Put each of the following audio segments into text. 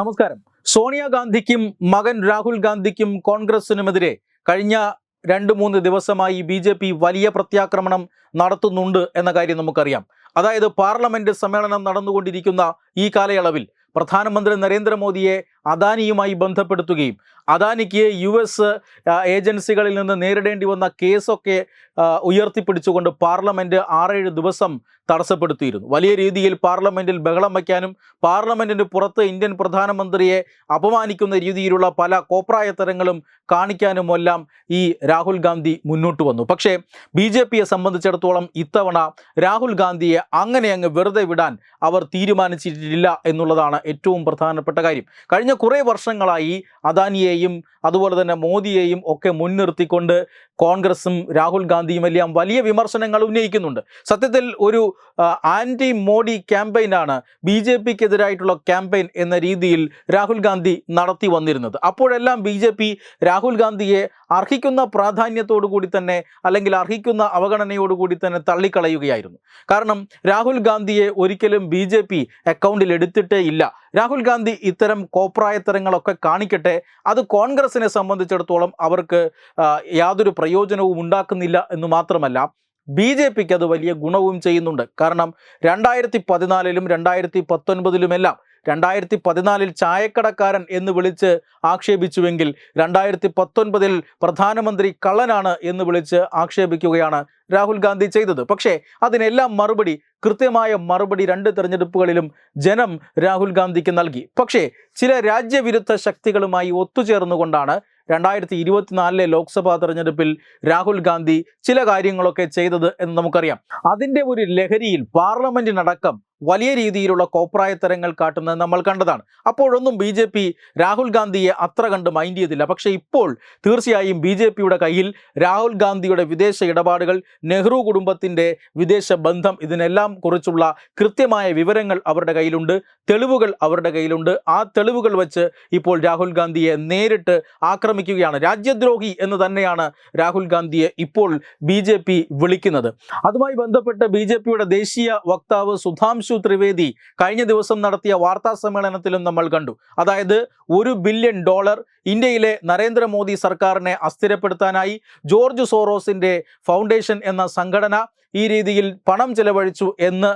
നമസ്കാരം. സോണിയാഗാന്ധിക്കും മകൻ രാഹുൽ ഗാന്ധിക്കും കോൺഗ്രസിനുമെതിരെ കഴിഞ്ഞ രണ്ട് മൂന്ന് ദിവസമായി ബി ജെ പി വലിയ പ്രത്യാക്രമണം നടത്തുന്നുണ്ട് എന്ന കാര്യം നമുക്കറിയാം. അതായത് പാർലമെന്റ് സമ്മേളനം നടന്നുകൊണ്ടിരിക്കുന്ന ഈ കാലയളവിൽ പ്രധാനമന്ത്രി നരേന്ദ്രമോദിയെ അദാനിയുമായി ബന്ധപ്പെടുത്തുകയും അദാനിക്ക് യു എസ് ഏജൻസികളിൽ നിന്ന് നേരിടേണ്ടി വന്ന കേസൊക്കെ ഉയർത്തിപ്പിടിച്ചുകൊണ്ട് പാർലമെന്റ് ആറേഴ് ദിവസം തടസ്സപ്പെടുത്തിയിരുന്നു. വലിയ രീതിയിൽ പാർലമെന്റിൽ ബഹളം വയ്ക്കാനും പാർലമെന്റിന് പുറത്ത് ഇന്ത്യൻ പ്രധാനമന്ത്രിയെ അപമാനിക്കുന്ന രീതിയിലുള്ള പല കോപ്രായത്തരങ്ങളും കാണിക്കാനുമെല്ലാം ഈ രാഹുൽ ഗാന്ധി മുന്നോട്ട് വന്നു. പക്ഷേ ബി ജെ പിയെ സംബന്ധിച്ചിടത്തോളം ഇത്തവണ രാഹുൽ ഗാന്ധിയെ അങ്ങനെ അങ്ങ് വെറുതെ വിടാൻ അവർ തീരുമാനിച്ചിട്ടില്ല എന്നുള്ളതാണ് ഏറ്റവും പ്രധാനപ്പെട്ട കാര്യം. കഴിഞ്ഞ കുറേ വർഷങ്ങളായി അദാനിയെയും അതുപോലെ തന്നെ മോദിയെയും ഒക്കെ മുൻനിർത്തിക്കൊണ്ട് കോൺഗ്രസും രാഹുൽ ഗാന്ധിയും എല്ലാം വലിയ വിമർശനങ്ങൾ ഉന്നയിക്കുന്നുണ്ട്. സത്യത്തിൽ ഒരു ആന്റി മോഡി ക്യാമ്പയിനാണ് ബി ജെ പിക്കെതിരായിട്ടുള്ള ക്യാമ്പയിൻ എന്ന രീതിയിൽ രാഹുൽ ഗാന്ധി നടത്തി വന്നിരുന്നത്. അപ്പോഴെല്ലാം ബി ജെ പി രാഹുൽ ഗാന്ധിയെ അർഹിക്കുന്ന പ്രാധാന്യത്തോടു കൂടി തന്നെ അല്ലെങ്കിൽ അർഹിക്കുന്ന അവഗണനയോടുകൂടി തന്നെ തള്ളിക്കളയുകയായിരുന്നു. കാരണം രാഹുൽ ഗാന്ധിയെ ഒരിക്കലും ബി ജെ പി അക്കൗണ്ടിൽ എടുത്തിട്ടേ ഇല്ല. രാഹുൽ ഗാന്ധി ഇത്തരം കോപ്രായത്തരങ്ങളൊക്കെ കാണിക്കട്ടെ. അത് കോൺഗ്രസിനെ സംബന്ധിച്ചിടത്തോളം അവർക്ക് യാതൊരു പ്രയോജനവും ഉണ്ടാക്കുന്നില്ല എന്ന് മാത്രമല്ല ബി ജെ പിക്ക് അത് വലിയ ഗുണവും ചെയ്യുന്നുണ്ട്. കാരണം രണ്ടായിരത്തി പതിനാലിലും രണ്ടായിരത്തി പത്തൊൻപതിലുമെല്ലാം രണ്ടായിരത്തി പതിനാലിൽ ചായക്കടക്കാരൻ എന്ന് വിളിച്ച് ആക്ഷേപിച്ചുവെങ്കിൽ രണ്ടായിരത്തി പത്തൊൻപതിൽ പ്രധാനമന്ത്രി കള്ളനാണ് എന്ന് വിളിച്ച് ആക്ഷേപിക്കുകയാണ് രാഹുൽ ഗാന്ധി ചെയ്തത്. പക്ഷേ അതിനെല്ലാം മറുപടി കൃത്യമായ മറുപടി രണ്ട് തെരഞ്ഞെടുപ്പുകളിലും ജനം രാഹുൽ ഗാന്ധിക്ക് നൽകി. പക്ഷേ ചില രാജ്യവിരുദ്ധ ശക്തികളുമായി ഒത്തുചേർന്നുകൊണ്ടാണ് രണ്ടായിരത്തി ഇരുപത്തിനാലിലെ ലോക്സഭാ തെരഞ്ഞെടുപ്പിൽ രാഹുൽ ഗാന്ധി ചില കാര്യങ്ങളൊക്കെ ചെയ്തത് എന്ന് നമുക്കറിയാം. അതിന്റെ ഒരു ലഹരിയിൽ പാർലമെന്റിനടക്കം വലിയ രീതിയിലുള്ള കോപ്രായത്തരങ്ങൾ കാട്ടുന്നത് നമ്മൾ കണ്ടതാണ്. അപ്പോഴൊന്നും ബി ജെ പി രാഹുൽ ഗാന്ധിയെ അത്ര കണ്ട് മൈൻഡ് ചെയ്തില്ല. പക്ഷേ ഇപ്പോൾ തീർച്ചയായും ബി ജെ പിയുടെ കയ്യിൽ രാഹുൽ ഗാന്ധിയുടെ വിദേശ ഇടപാടുകൾ നെഹ്റു കുടുംബത്തിന്റെ വിദേശ ബന്ധം ഇതിനെല്ലാം കുറിച്ചുള്ള കൃത്യമായ വിവരങ്ങൾ അവരുടെ കയ്യിലുണ്ട് തെളിവുകൾ അവരുടെ കയ്യിലുണ്ട്. ആ തെളിവുകൾ വെച്ച് ഇപ്പോൾ രാഹുൽ ഗാന്ധിയെ നേരിട്ട് ആക്രമിക്കുകയാണ്. രാജ്യദ്രോഹി എന്ന് തന്നെയാണ് രാഹുൽ ഗാന്ധിയെ ഇപ്പോൾ ബി വിളിക്കുന്നത്. അതുമായി ബന്ധപ്പെട്ട് ബി ദേശീയ വക്താവ് സുധാംശു ത്രിവേദി കഴിഞ്ഞ ദിവസം നടത്തിയ വാർത്താ സമ്മേളനത്തിലും നമ്മൾ കണ്ടു. അതായത് ഒരു ബില്യൺ ഡോളർ ഇന്ത്യയിലെ നരേന്ദ്രമോദി സർക്കാരിനെ അസ്ഥിരപ്പെടുത്താനായി ജോർജ് സോറോസിന്റെ ഫൗണ്ടേഷൻ എന്ന സംഘടന ഈ രീതിയിൽ പണം ചെലവഴിച്ചു എന്ന്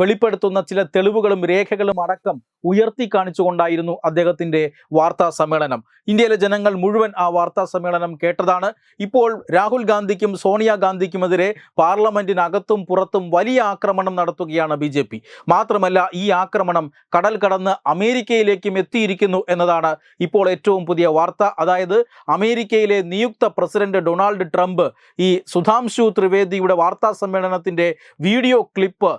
വെളിപ്പെടുത്തുന്ന ചില തെളിവുകളും രേഖകളും അടക്കം ഉയർത്തി കാണിച്ചുകൊണ്ടായിരുന്നു അദ്ദേഹത്തിന്റെ വാർത്താ സമ്മേളനം. ഇന്ത്യയിലെ ജനങ്ങൾ മുഴുവൻ ആ വാർത്താ സമ്മേളനം കേട്ടതാണ്. ഇപ്പോൾ രാഹുൽ ഗാന്ധിക്കും സോണിയ ഗാന്ധിക്കുമെതിരെ പാർലമെന്റിനകത്തും പുറത്തും വലിയ ആക്രമണം നടത്തുകയാണ് ബി മാത്രമല്ല ഈ ആക്രമണം കടൽ കടന്ന് അമേരിക്കയിലേക്കും എത്തിയിരിക്കുന്നു എന്നതാണ് ഇപ്പോൾ ഏറ്റവും പുതിയ വാർത്ത. അതായത് അമേരിക്കയിലെ നിയുക്ത പ്രസിഡന്റ് ഡൊണാൾഡ് ട്രംപ് ഈ സുധാംശു ത്രിവേദിയുടെ വാർത്താ സമ്മേളനത്തിന്റെ വീഡിയോ ക്ലിപ്പ്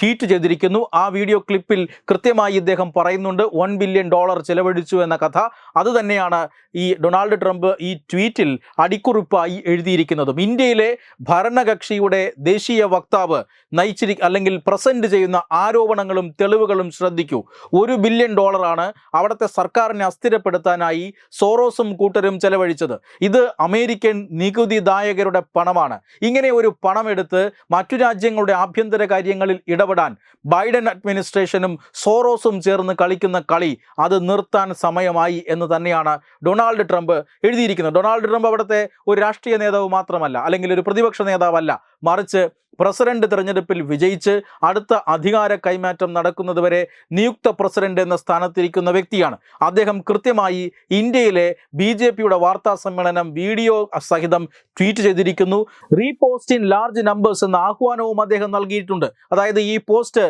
ട്വീറ്റ് ചെയ്തിരിക്കുന്നു. ആ വീഡിയോ ക്ലിപ്പിൽ കൃത്യമായി ഇദ്ദേഹം പറയുന്നുണ്ട് വൺ ബില്യൺ ഡോളർ ചെലവഴിച്ചു എന്ന കഥ. അതുതന്നെയാണ് ഈ ഡൊണാൾഡ് ട്രംപ് ഈ ട്വീറ്റിൽ അടിക്കുറിപ്പായി എഴുതിയിരിക്കുന്നതും. ഇന്ത്യയിലെ ഭരണകക്ഷിയുടെ ദേശീയ വക്താവ് നയിച്ചിരി അല്ലെങ്കിൽ പ്രസന്റ് ചെയ്യുന്ന ആരോപണങ്ങളും തെളിവുകളും ശ്രദ്ധിക്കൂ. ഒരു ബില്യൺ ഡോളറാണ് അവിടുത്തെ സർക്കാരിനെ അസ്ഥിരപ്പെടുത്താനായി സോറോസും കൂട്ടരും ചെലവഴിച്ചത്. ഇത് അമേരിക്കൻ നികുതിദായകരുടെ പണമാണ്. ഇങ്ങനെ ഒരു പണമെടുത്ത് മറ്റു രാജ്യങ്ങളുടെ ആഭ്യന്തര കാര്യങ്ങളിൽ ഇടപെടാൻ ബൈഡൻ അഡ്മിനിസ്ട്രേഷനും സോറോസും ചേർന്ന് കളിക്കുന്ന കളി അത് നിർത്താൻ സമയമായി എന്ന് തന്നെയാണ് ഡൊണാൾഡ് ട്രംപ് എഴുതിയിരിക്കുന്നത്. ഡൊണാൾഡ് ട്രംപ് അവിടുത്തെ ഒരു രാഷ്ട്രീയ നേതാവ് മാത്രമല്ല അല്ലെങ്കിൽ ഒരു പ്രതിപക്ഷ നേതാവല്ല മറിച്ച് പ്രസിഡന്റ് തിരഞ്ഞെടുപ്പിൽ വിജയിച്ച് അടുത്ത അധികാര കൈമാറ്റം നടക്കുന്നതുവരെ നിയുക്ത പ്രസിഡന്റ് എന്ന സ്ഥാനത്തിരിക്കുന്ന വ്യക്തിയാണ്. അദ്ദേഹം കൃത്യമായി ഇന്ത്യയിലെ ബി ജെ പിയുടെ വാർത്താ സമ്മേളനം വീഡിയോ സഹിതം ട്വീറ്റ് ചെയ്തിരിക്കുന്നു. റീപോസ്റ്റ് ഇൻ ലാർജ് നമ്പേഴ്സ് എന്ന ആഹ്വാനവും അദ്ദേഹം നൽകിയിട്ടുണ്ട്. അതായത് ഈ പോസ്റ്റ്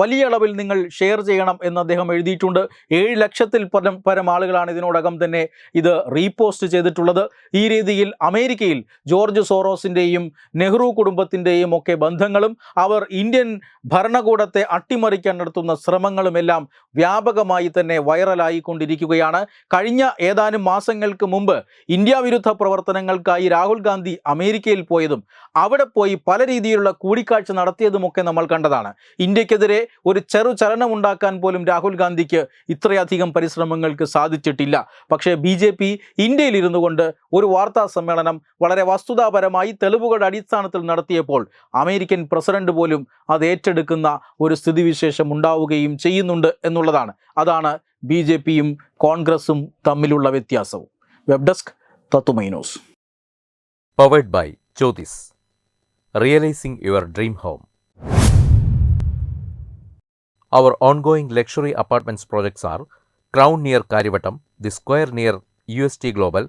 വലിയ അളവിൽ നിങ്ങൾ ഷെയർ ചെയ്യണം എന്ന് അദ്ദേഹം എഴുതിയിട്ടുണ്ട്. ഏഴ് ലക്ഷത്തിൽ പരം പരം ആളുകളാണ് ഇതിനോടകം തന്നെ ഇത് റീപോസ്റ്റ് ചെയ്തിട്ടുള്ളത്. ഈ രീതിയിൽ അമേരിക്കയിൽ ജോർജ് സോറോസിന്റെയും നെഹ്റു കുടുംബത്തിന്റെയും ഒക്കെ ബന്ധങ്ങളും അവർ ഇന്ത്യൻ ഭരണകൂടത്തെ അട്ടിമറിക്കാൻ നടത്തുന്ന ശ്രമങ്ങളുമെല്ലാം വ്യാപകമായി തന്നെ വൈറലായിക്കൊണ്ടിരിക്കുകയാണ്. കഴിഞ്ഞ ഏതാനും മാസങ്ങൾക്ക് മുമ്പ് ഇന്ത്യ വിരുദ്ധ പ്രവർത്തനങ്ങൾക്കായി രാഹുൽ ഗാന്ധി അമേരിക്കയിൽ പോയതും അവിടെ പോയി പല രീതിയിലുള്ള കൂടിക്കാഴ്ച നടത്തിയതുമൊക്കെ നമ്മൾ കണ്ടതാണ്. ഇന്ത്യക്കെതിരെ ഒരു ചെറു ചലനമുണ്ടാക്കാൻ പോലും രാഹുൽ ഗാന്ധിക്ക് ഇത്രയധികം പരിശ്രമങ്ങൾക്ക് സാധിച്ചിട്ടില്ല. പക്ഷേ ബി ജെ പി ഇന്ത്യയിൽ ഇരുന്നു കൊണ്ട് ഒരു വാർത്താ സമ്മേളനം വളരെ വസ്തുതാപരമായി തെളിവുകളുടെ അടിസ്ഥാനത്തിൽ നടത്തിയപ്പോൾ അമേരിക്കൻ പ്രസിഡന്റ് പോലും അത് ഏറ്റെടുക്കുന്ന ഒരു സ്ഥിതിവിശേഷം ഉണ്ടാവുകയും ചെയ്യുന്നുണ്ട് എന്നുള്ളതാണ്. അതാണ് ബി ജെ പിയും കോൺഗ്രസും തമ്മിലുള്ള വ്യത്യാസവും. Web desk തത്തുമൈനോസ് powered by Chothys realising your dream home our ongoing luxury apartments projects are Crown near Kariavattom the Square near U S T Global